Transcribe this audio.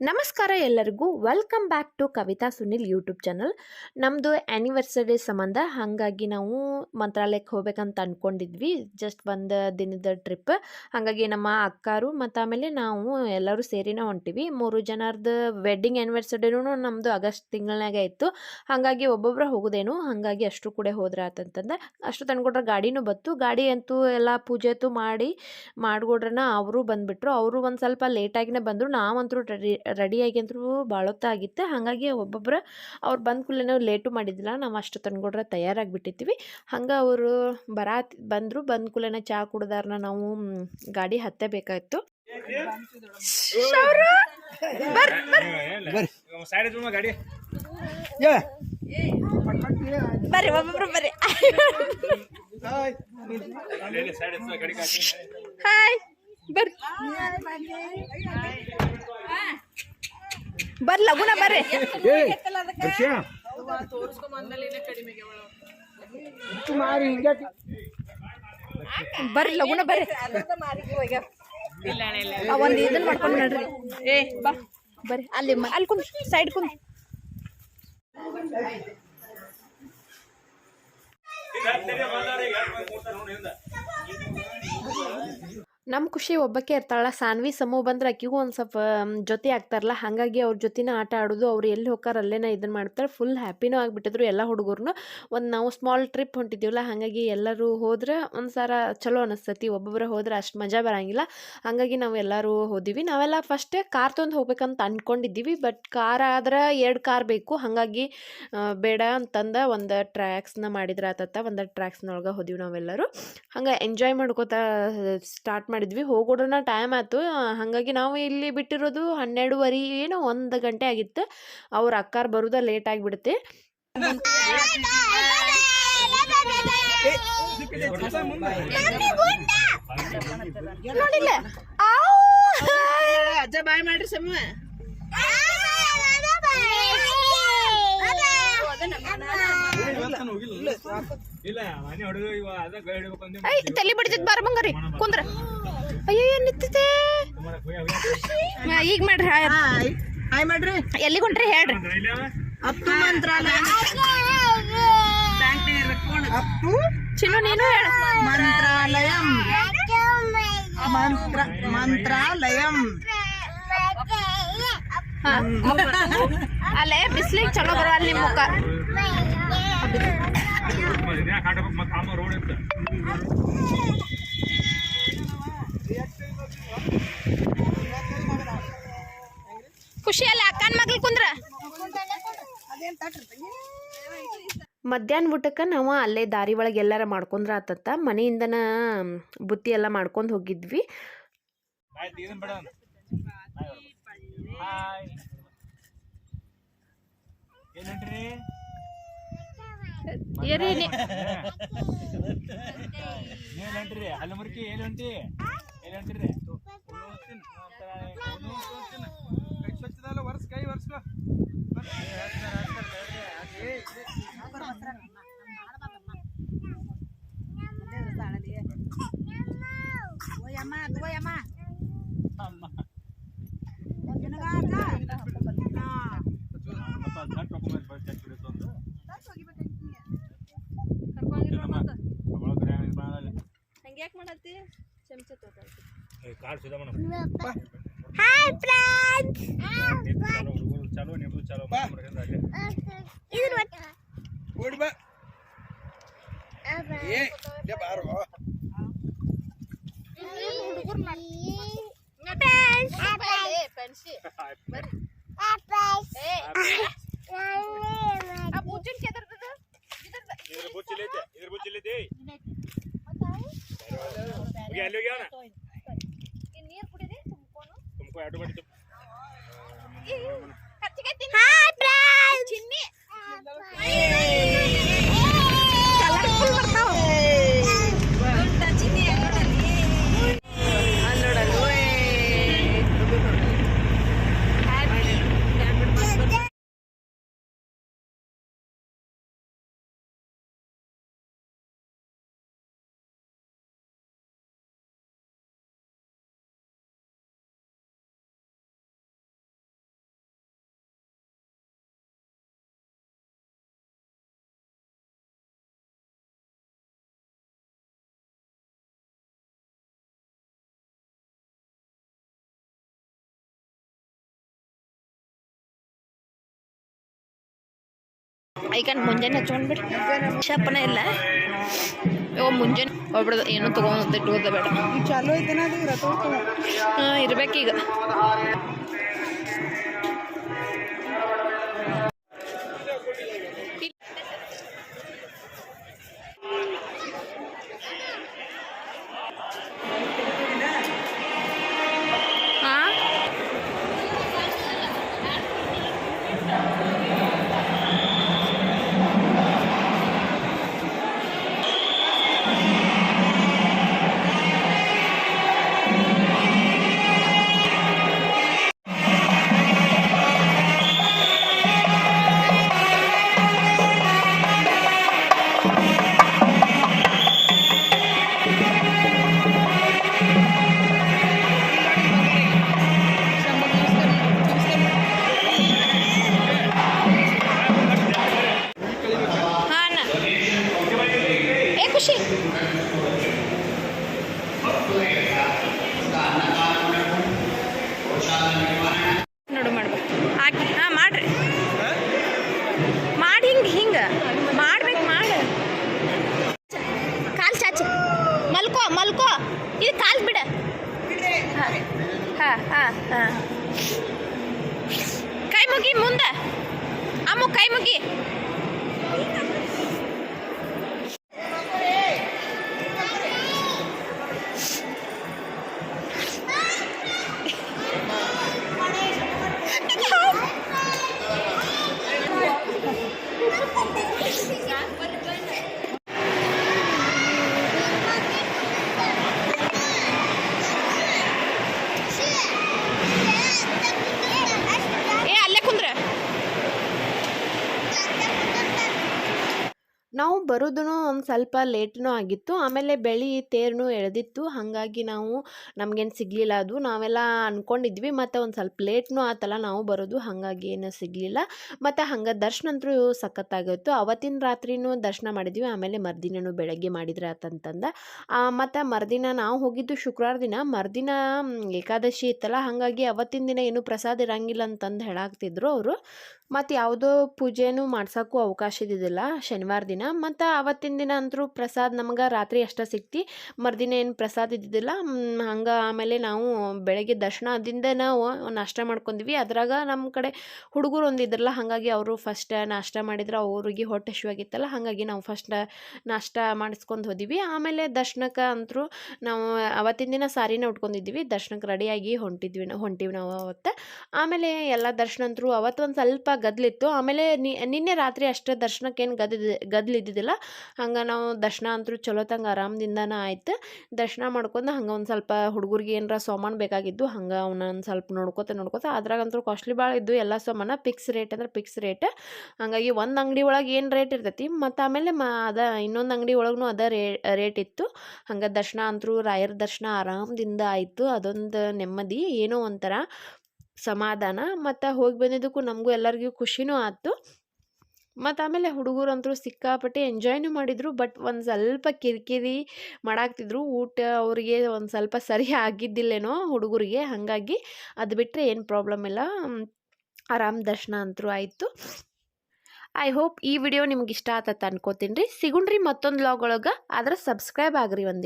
ನಮಸ್ಕಾರ ಎಲ್ಲರಿಗೂ. Welcome back to Kavitha Sunil YouTube channel ನಮ್ಮದು ಆ್ಯನಿವರ್ಸರಿ ಸಂಬಂಧ. ಹಾಗಾಗಿ ನಾವು ಮಂತ್ರಾಲಯಕ್ಕೆ ಹೋಗ್ಬೇಕಂತ ಅಂದ್ಕೊಂಡಿದ್ವಿ ಜಸ್ಟ್ ಒಂದು ದಿನದ ಟ್ರಿಪ್ ಹಾಗಾಗಿ ನಮ್ಮ ಅಕ್ಕಾರು ಮತ್ತು ಆಮೇಲೆ ನಾವು ಎಲ್ಲರೂ ಸೇರಿನೇ ಹೊಂಟಿವಿ. ಮೂರು ಜನರದ್ದು ವೆಡ್ಡಿಂಗ್ ಆ್ಯನಿವರ್ಸರಿನೂ ನಮ್ಮದು ಆಗಸ್ಟ್ ತಿಂಗಳಾಗೆ ಇತ್ತು ಹಾಗಾಗಿ ಒಬ್ಬೊಬ್ಬರು ಹೋಗೋದೇನು. ಹಾಗಾಗಿ ಅಷ್ಟು ಕೂಡ ಹೋದ್ರೆ ಆತಂತಂದ್ರೆ ಅಷ್ಟು ತಂದ್ಕೊಟ್ರೆ ಗಾಡಿನೂ ಬತ್ತು ಗಾಡಿ ಅಂತೂ ಎಲ್ಲ ಅಂತೂ ಮಾಡಿ, ಮಾಡಿಕೊಡ್ರನ ಅವರು ಬಂದುಬಿಟ್ರು. ಅವರು ಒಂದು ಸ್ವಲ್ಪ ಲೇಟಾಗಿನೇ ಬಂದರು. ನಾವಂತೂ ರೆಡಿಯಾಗಿ ಅಂತೂ ಭಾಳೊತ್ತಾಗಿತ್ತು ಹಾಗಾಗಿ ಒಬ್ಬೊಬ್ಬರು ಅವ್ರು ಬಂದ ಕೂಡಲೇ ನಾವು ಲೇಟು ಮಾಡಿದ್ದಿಲ್ಲ. ನಾವು ಅಷ್ಟು ತಂದ್ಕೊಡ್ರೆ ತಯಾರಾಗಿಬಿಟ್ಟಿದ್ವಿ. ಹಂಗೆ ಅವರು ಬರಾ ಬಂದರು ಬಂದ ಕೂಡಲೇ ಚಹಾ ಕುಡ್ದಾರನ ನಾವು ಗಾಡಿ ಹತ್ತಬೇಕಾಯ್ತು. ಬೇಕಾಯಿತು ಇದ್ರು ಗಾಡಿ ಬರ್ರಿ. ಒಬ್ಬೊಬ್ರು ಬರ್ರಿ. ಹಾಯ್. ಬರ್ರಿ. ಬರ್ರಿ ಲಗುನ ಬರ್ರಿ. ಬರ್ರಿ ಲಗುನ ಬರ್ರಿ. ಆ, ಒಂದ್ ಇದನ್ನ ಮಾಡ್ಕೊಂಡು ನೋಡ್ರಿ. ಏ ಬಾ. ಬರ್ರಿ ಅಲ್ಲಿ ಅಲ್ಲಿ ಕುಂದ್ ಸೈಡ್ ಕುಂದ್. ನಮ್ಮ ಖುಷಿ ಒಬ್ಬಕ್ಕೆ ಇರ್ತಾಳ ಸಾನ್ವಿ ಸಮೂಹ ಬಂದ್ರೆ ಆಕಿಗೂ ಒಂದು ಸ್ವಲ್ಪ ಜೊತೆ ಆಗ್ತಾರಲ್ಲ, ಹಾಗಾಗಿ ಅವ್ರ ಜೊತೆನ ಆಟ ಆಡೋದು, ಅವ್ರು ಎಲ್ಲಿ ಹೋಗ್ತಾರೆ ಅಲ್ಲೇನ ಇದನ್ನ ಮಾಡ್ತಾರೆ ಫುಲ್ ಹ್ಯಾಪಿನೂ ಆಗಿಬಿಟ್ಟಿದ್ರು ಎಲ್ಲ ಹುಡುಗರು ಒಂದು ನಾವು ಸ್ಮಾಲ್ ಟ್ರಿಪ್ ಹೊಂಟಿದ್ದೀವಲ್ಲ, ಹಾಗಾಗಿ ಎಲ್ಲರೂ ಹೋದ್ರೆ ಒಂದು ಸಾರ ಚಲೋ ಅನಿಸ್ತತಿ ಒಬ್ಬೊಬ್ಬರು ಹೋದ್ರೆ ಅಷ್ಟು ಮಜಾ ಬರಂಗಿಲ್ಲ. ಹಾಗಾಗಿ ನಾವು ಎಲ್ಲರೂ ಹೋದಿವಿ. ನಾವೆಲ್ಲ ಫಸ್ಟೇ ಕಾರ್ ತೊಂದು ಹೋಗ್ಬೇಕಂತ ಅಂದ್ಕೊಂಡಿದ್ದೀವಿ ಬಟ್ ಕಾರ್ ಆದ್ರೆ ಎರಡು ಕಾರ್ ಬೇಕು, ಹಾಗಾಗಿ ಬೇಡ ಅಂತಂದ ಒಂದು ಟ್ರ್ಯಾಕ್ಸ್ನ ಮಾಡಿದ್ರೆ ಆತತ್ತ ಒಂದು ಟ್ರ್ಯಾಕ್ಸ್ನೊಳಗೆ ಹೋದಿವಿ ನಾವೆಲ್ಲರೂ. ಹಂಗೆ ಎಂಜಾಯ್ ಮಾಡ್ಕೋತಾ, ಸ್ಟಾರ್ಟ್ ಮಾಡಿದ್ವಿ ಹೋಗೋಣ ಟೈಮ್ ಆಯ್ತು ಹಾಗಾಗಿ ನಾವು ಇಲ್ಲಿ ಬಿಟ್ಟಿರೋದು ಹನ್ನೆರಡುವರೆ ಏನೋ ಒಂದು ಗಂಟೆ ಆಗಿತ್ತು ಅವ್ರ ಅಕ್ಕಾರ ಬರೋದ ಲೇಟ್ ಆಗಿಬಿಡುತ್ತೆ ನೋಡಿಲ್ಲ ಅಜ್ಜ ಬಾಯ್ ಮಾಡ್ರಿ ಸಮ ಇಲ್ಲ ಮನೆ ಹೊಡೆದು ಇವ ಅದ ಗಾಡಿ ಹಿಡ್ಬೇಕು ಅಂದೆ ಐ ತಲೆ ಬಿಡ್ತಿದ್ ಬಾರ ಬಂಗಾರಿ ಕುಂದ್ರ. ಅಯ್ಯೋ ನಿಂತಿದೆ ಈಗ ಮಾಡ್ರಿ ಹಾಯ್. ಮಾಡ್ರಿ. ಎಲ್ಲಿಗೆ ಹೊಂಟ್ರಿ ಹೇಳ್ರಿ. ಅಪ್ಪು ಮಂತ್ರಾಲಯ. ಅಪ್ಪು ಚಿನ್ನು ನೀನು ಹೇಳ. ಮಂತ್ರಾಲಯಂ. ಮಂತ್ರ ಮಂತ್ರಾಲಯಂ. ಅಲ್ಲೇ ಬಿಸ್ಲಿಗೆ ಚಲೋ ಬರೋ ಅಲ್ಲಿ ನಿಮ್ಮ ಮುಖ. ಇತ್ತು. ಖುಷಿಯಲ್ಲಿ ಅಕ್ಕನ ಮಗ್ಳು ಕುಂದ್ರ? ಮಧ್ಯಾಹ್ನ ಊಟಕ್ಕೆ ನಾವು ಅಲ್ಲೇ ದಾರಿ ಒಳಗೆ ಎಲ್ಲಾರ ಮಾಡ್ಕೊಂಡ್ರ ಆತತ್ತ ಮನೆಯಿಂದನ ಬುತ್ತಿ ಎಲ್ಲ ಮಾಡ್ಕೊಂಡು ಹೋಗಿದ್ವಿ. ಇದನ್ ಬೇಡ ಹಾಯ್ ಏನ್ ಹೊಂಟ್ರಿ ಹೊಂಟಿ ಎಲ್ಲಿ ಹೊಂಟಿರಿ ವರ್ಷ ಕೈ ವರ್ಷ ಹಂಗ್ಯಾಕ್ ಚಮಚ ಕಾರ್ ಸುಧಾ ಮೇಡಮ್ ಹಾಯ್ ಫ್ರೆಂಡ್ಸ್ ಹುಡುಗರು ಚಾಲು ನೀವು ಚಾಲು ಅಲ್ಲೇ ಓಡಿ ಬಾ ಏ. ಐಕಂಡ್ ಮುಂಜಾನೆ ಹಚ್ಕೊಂಡ್ಬಿಡ್ರಿ ಶಪ್ಪನ ಇಲ್ಲ. ಓ ಮುಂಜಾನೆ. ಹೋಗ್ಬಿಡ್ದು ಏನೂ ತೊಗೊಂಡು ಇಟ್ಕೋದ ಬೇಡ. ಚಾಲೋ ರಥೋತ್ಸವ ಹಾಂ ಇರ್ಬೇಕೀಗ. ಬರೋದೂ ಒಂದು ಸ್ವಲ್ಪ ಲೇಟ್ನೂ ಆಗಿತ್ತು. ಆಮೇಲೆ ಬೆಳಿ ತೇರ್ನು ಎಳೆದಿತ್ತು. ಹಾಗಾಗಿ ನಾವು ನಮಗೇನು ಸಿಗಲಿಲ್ಲ ಅದು. ನಾವೆಲ್ಲ ಅಂದ್ಕೊಂಡಿದ್ವಿ ಮತ್ತು ಒಂದು ಸ್ವಲ್ಪ ಲೇಟ್ನೂ ಆತಲ್ಲ, ನಾವು ಬರೋದು, ಹಾಗಾಗಿ ಏನು ಸಿಗಲಿಲ್ಲ. ಮತ್ತು ಹಂಗೆ ದರ್ಶನ ಅಂತೂ ಸಖತ್ತಾಗಿತ್ತು ಅವತ್ತಿನ ರಾತ್ರಿನೂ ದರ್ಶನ ಮಾಡಿದ್ವಿ, ಆಮೇಲೆ ಮರುದಿನನೂ ಬೆಳಗ್ಗೆ ಮಾಡಿದ್ರೆ ಆತಂತಂದ. ಮತ್ತು ಮರುದಿನ ನಾವು ಹೋಗಿದ್ದು ಶುಕ್ರವಾರ ದಿನ. ಮರುದಿನ ಏಕಾದಶಿ ಇತ್ತಲ್ಲ, ಹಾಗಾಗಿ ಅವತ್ತಿನ ದಿನ ಏನು ಪ್ರಸಾದ ಇರಂಗಿಲ್ಲ ಅಂತಂದು ಹೇಳಾಕ್ತಿದ್ರು ಅವರು. ಮತ್ತು ಯಾವುದೋ ಪೂಜೆನೂ ಮಾಡ್ಸೋಕ್ಕೂ ಅವಕಾಶ ಇದ್ದಿದ್ದಿಲ್ಲ, ಶನಿವಾರ ದಿನ. ಮತ್ತು ಅವತ್ತಿನ ದಿನ ಅಂತೂ ಪ್ರಸಾದ ನಮ್ಗೆ ರಾತ್ರಿ ಅಷ್ಟೇ ಸಿಕ್ತಿ. ಮರುದಿನ ಏನು ಪ್ರಸಾದ ಇದ್ದಿದ್ದಿಲ್ಲ. ಹಂಗೆ ಆಮೇಲೆ ನಾವು ಬೆಳಗ್ಗೆ ದರ್ಶನದಿಂದ ನಾವು ನಾಷ್ಟ ಮಾಡ್ಕೊಂಡ್ವಿ. ಅದ್ರಾಗ ನಮ್ಮ ಕಡೆ ಹುಡುಗರು ಒಂದಿದ್ರಲ್ಲ ಹಾಗಾಗಿ ಅವರು ಫಸ್ಟ್ ನಾಷ್ಟ ಮಾಡಿದ್ರೆ ಅವ್ರಿಗೆ ಹೊಟ್ಟೆ ಹಸಿವಾಗಿತ್ತಲ್ಲ ಹಾಗಾಗಿ ನಾವು ಫಸ್ಟ್ ನಾಷ್ಟ ಮಾಡಿಸ್ಕೊಂಡು ಹೋದಿವಿ. ಆಮೇಲೆ ದರ್ಶನಕ್ಕೆ ಅಂತೂ ನಾವು ಅವತ್ತಿನ ದಿನ ಸಾರಿನ ಉಟ್ಕೊಂಡಿದ್ವಿ. ದರ್ಶನಕ್ಕೆ ರೆಡಿಯಾಗಿ ಹೊಂಟಿದ್ವಿ ಹೊಂಟಿವಿ ನಾವು ಅವತ್ತು. ಆಮೇಲೆ ಎಲ್ಲ ದರ್ಶನ ಅಂತೂ ಅವತ್ತು ಒಂದು ಸ್ವಲ್ಪ ಗದ್ಲಿತ್ತು. ಆಮೇಲೆ ನಿನ್ನೆ ರಾತ್ರಿ ಅಷ್ಟೇ ದರ್ಶನಕ್ಕೇನು ಗದ್ ಗದ್ಲು ಇದ್ದಿದ್ದಿಲ್ಲ. ಹಂಗೆ ನಾವು ದರ್ಶನ ಅಂತೂ ಚಲೋ ತಂಗ ಆರಾಮದಿಂದನೇ ಆಯ್ತು. ದರ್ಶನ ಮಾಡ್ಕೊಂಡು ಹಂಗೆ ಒಂದು ಸ್ವಲ್ಪ ಹುಡುಗರಿಗೆ ಏನರ ಸಾಮಾನು ಬೇಕಾಗಿದ್ದು ಹಂಗೆ ಒಂದು ಸ್ವಲ್ಪ ನೋಡ್ಕೊತ ನೋಡ್ಕೊತ ಅದ್ರಾಗಂತೂ ಕಾಸ್ಟ್ಲಿ ಭಾಳ ಇದ್ದು ಎಲ್ಲ ಸಾಮಾನು ಫಿಕ್ಸ್ ರೇಟ್ ಅಂದ್ರೆ ಫಿಕ್ಸ್ ರೇಟ್ ಹಂಗಾಗಿ ಒಂದು ಅಂಗಡಿ ಒಳಗೆ ಏನು ರೇಟ್ ಇರ್ತೈತಿ ಮತ್ತು ಆಮೇಲೆ ಮ ಅದ ಇನ್ನೊಂದು ಅಂಗಡಿ ಒಳಗೂ ಅದ ರೇಟ್ ಇತ್ತು. ಹಂಗೆ ದರ್ಶನ ಅಂತೂ ರಾಯರ ದರ್ಶನ ಆರಾಮದಿಂದ ಆಯಿತು. ಅದೊಂದು ನೆಮ್ಮದಿ ಏನೋ ಒಂಥರ ಸಮಾಧಾನ. ಮತ್ತು ಹೋಗಿ ಬಂದಿದ್ದಕ್ಕೂ ನಮಗೂ ಎಲ್ಲರಿಗೂ ಖುಷಿನೂ ಆಯ್ತು. ಮತ್ತು ಆಮೇಲೆ ಹುಡುಗರಂತೂ ಸಿಕ್ಕಾಪಟ್ಟೆ ಎಂಜಾಯ್ನೂ ಮಾಡಿದರು, ಬಟ್ ಒಂದು ಸ್ವಲ್ಪ ಕಿರಿಕಿರಿ ಮಾಡಾಕ್ತಿದ್ರು. ಊಟ ಅವರಿಗೆ ಒಂದು ಸ್ವಲ್ಪ ಸರಿ ಆಗಿದ್ದಿಲ್ಲೇನೋ ಹುಡುಗರಿಗೆ, ಹಾಗಾಗಿ ಅದು ಬಿಟ್ಟರೆ ಏನು ಪ್ರಾಬ್ಲಮ್ ಇಲ್ಲ. ಆರಾಮ್ ದರ್ಶನ ಅಂತೂ ಆಯಿತು. ಐ ಹೋಪ್ ಈ ವಿಡಿಯೋ ನಿಮ್ಗೆ ಇಷ್ಟ ಆತತ್ತ ಅನ್ಕೋತೀನಿ ರೀ. ಸಿಗುಣ್ರಿ ಮತ್ತೊಂದು ಲಾಗ್ ಒಳಗೆ. ಆದ್ರೆ ಸಬ್ಸ್ಕ್ರೈಬ್ ಆಗ್ರಿ ಒಂದಿಟ್ಟು